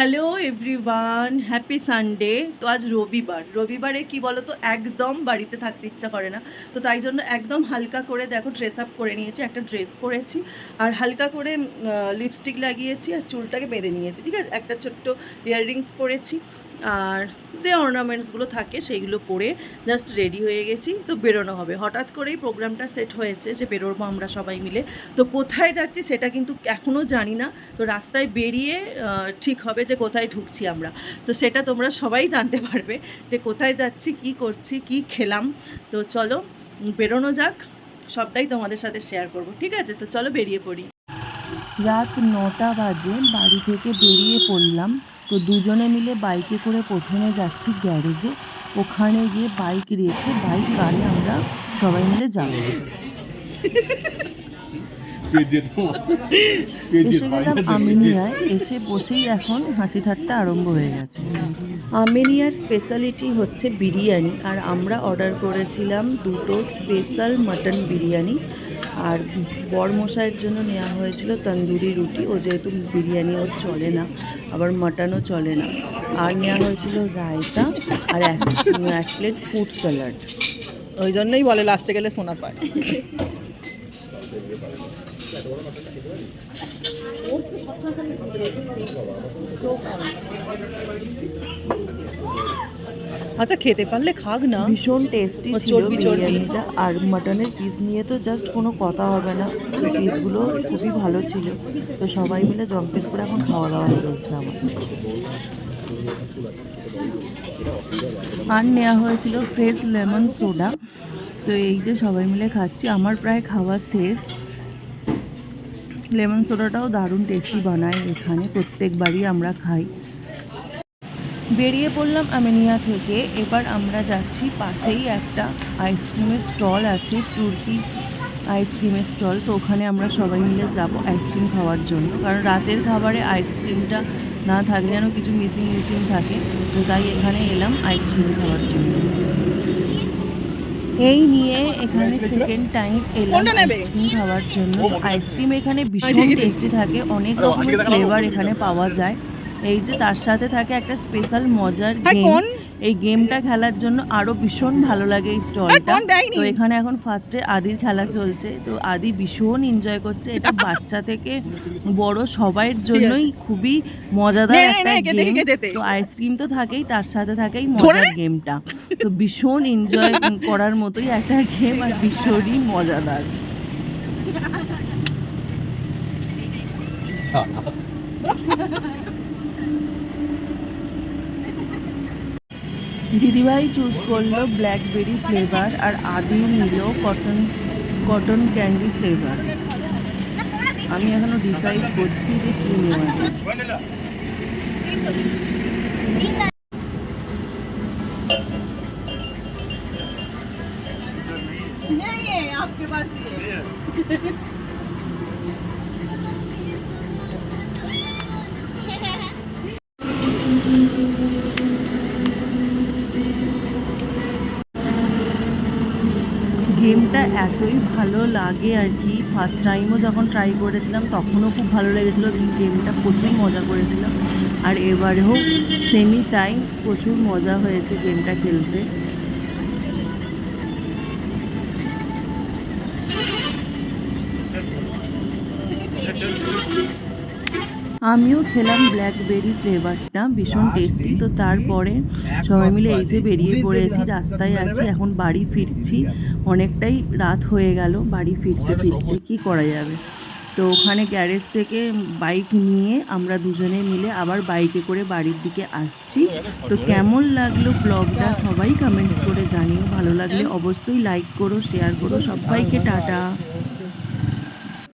Hello everyone happy Sunday তো আজ রবিবার। রবিবারে কি বলো তো একদম বাড়িতে থাকতে ইচ্ছা করে না। তো তাই জন্য একদম হালকা করে দেখো ড্রেস আপ করে নিয়েছি, একটা ড্রেস পরেছি। আর হালকা করে লিপস্টিক লাগিয়েছি আর চুলটাকে বেঁধে নিয়েছি, ঠিক আছে? একটা ছোট্ট ইয়াররিংস পরেছি। আর যে অর্নামেন্টসগুলো থাকে সেইগুলো পরে জাস্ট রেডি হয়ে গেছি, তো বেরোনো হবে। হঠাৎ করেই প্রোগ্রামটা সেট হয়েছে যে বেরোবো আমরা সবাই মিলে। তো কোথায় যাচ্ছি সেটা কিন্তু এখনও জানি না। তো রাস্তায় বেরিয়ে ঠিক হবে যে কোথায় ঢুকছি আমরা। তো সেটা তোমরা সবাই জানতে পারবে যে কোথায় যাচ্ছি, কি করছি, কি খেলাম। তো চলো, বেরোনো যাক। সবটাই তোমাদের সাথে শেয়ার করব, ঠিক আছে? তো চলো বেরিয়ে পড়ি। রাত নটা বাজে, বাড়ি থেকে বেরিয়ে পড়লাম। তো দুজনে মিলে বাইকে করে প্রথমে যাচ্ছি গ্যারেজে। ওখানে গিয়ে বাইক রেখে বাইক কারে আমরা সবাই মিলে যাব। এসে গেলাম আমিনিয়ায় এসে বসেই এখন হাসি ঠাট্টা আরম্ভ হয়ে গেছে। আমিনিয়ার স্পেশালিটি হচ্ছে বিরিয়ানি। আর আমরা অর্ডার করেছিলাম দুটো স্পেশাল মাটন বিরিয়ানি। আর বরমশাইয়ের জন্য নেওয়া হয়েছিল তন্দুরি রুটি। ও যেহেতু বিরিয়ানি ওর চলে না। আবার মাটনও চলে না। আর নেওয়া হয়েছিল রায়তা আর এক প্লেট ফুড স্যালাড ওই জন্যই বলে লাস্টে গেলে সোনা পায়। আচ্ছা খেতে পারলে খাক না। ভীষণ টেস্টি ছিল চর্বি চর্বি। বিরিয়ানিটা আর মাটনের পিস নিয়ে তো জাস্ট কোনো কথা হবে না। পিসগুলো খুবই ভালো ছিল। তো সবাই মিলে জম পিস করে এখন খাওয়া দাওয়া চলছে আমার। আর নেওয়া হয়েছিল ফ্রেশ লেমন সোডা তো এই যে সবাই মিলে খাচ্ছি আমার প্রায় খাওয়া শেষ। লেমন সোডাটাও দারুণ টেস্টি বানায় এখানে প্রত্যেকবারই আমরা খাই। বেরিয়ে পড়লাম আমিনিয়া থেকে। এবার আমরা যাচ্ছি পাশেই একটা আইসক্রিমের স্টল আছে তুর্কি আইসক্রিমের স্টল তো ওখানে আমরা সবাই মিলে যাব আইসক্রিম খাওয়ার জন্য। কারণ রাতের খাবারে আইসক্রিমটা না থাকলে যেন কিছু মিসিং মিসিং থাকে। তো তাই এখানে এলাম আইসক্রিম খাওয়ার জন্য। এই নিয়ে এখানে সেকেন্ড টাইম এলাম আইসক্রিম খাওয়ার জন্য। আইসক্রিম এখানে ভীষণ টেস্টি থাকে অনেক রকমের ফ্লেভার এখানে পাওয়া যায়। এই যে তার সাথে থাকে একটা স্পেশাল মজার গেম এই গেমটা খেলার জন্য আরও ভীষণ ভালো লাগে এই স্টলটা তো এখানে এখন ফার্স্টে আদির খেলা চলছে। তো আদি ভীষণ এনজয় করছে। এটা বাচ্চা থেকে বড় সবার জন্যই খুবই মজাদার একটা গেম তো আইসক্রিম তো থাকেই তার সাথে থাকেই মজার গেমটা তো ভীষণ এনজয় করার মতোই একটা গেম আর ভীষণই মজাদার। দিদিভাই চুজ করল ব্ল্যাকবেরি ফ্লেভার আর আদি নিল কটন কটন ক্যান্ডি ফ্লেভার আমি এখনও ডিসাইড করছি যে কী নেওয়া যায়। গেমটা এতই ভালো লাগে আর কি। ফার্স্ট টাইমও যখন ট্রাই করেছিলাম, তখনও খুব ভালো লেগেছিলো। গেমটা প্রচুর মজা করেছিলাম। আর এবারেও সেমি তাই প্রচুর মজা হয়েছে গেমটা খেলতে। আমিও খেলাম ব্ল্যাকবেরি ফ্লেভারটা, ভীষণ টেস্টি তো তারপরে সবাই মিলে এই যে বেরিয়ে পড়েছি, রাস্তায় আছি, এখন বাড়ি ফিরছি। অনেকটাই রাত হয়ে গেল, বাড়ি ফিরতে ফিরতে। কি করা যাবে? তো ওখানে গ্যারেজ থেকে বাইক নিয়ে আমরা দুজনে মিলে আবার বাইকে করে বাড়ির দিকে আসছি। তো কেমন লাগল ব্লগটা সবাই কমেন্টস করে জানিও। ভালো লাগলে অবশ্যই লাইক করো শেয়ার করো। সবাইকে টাটা।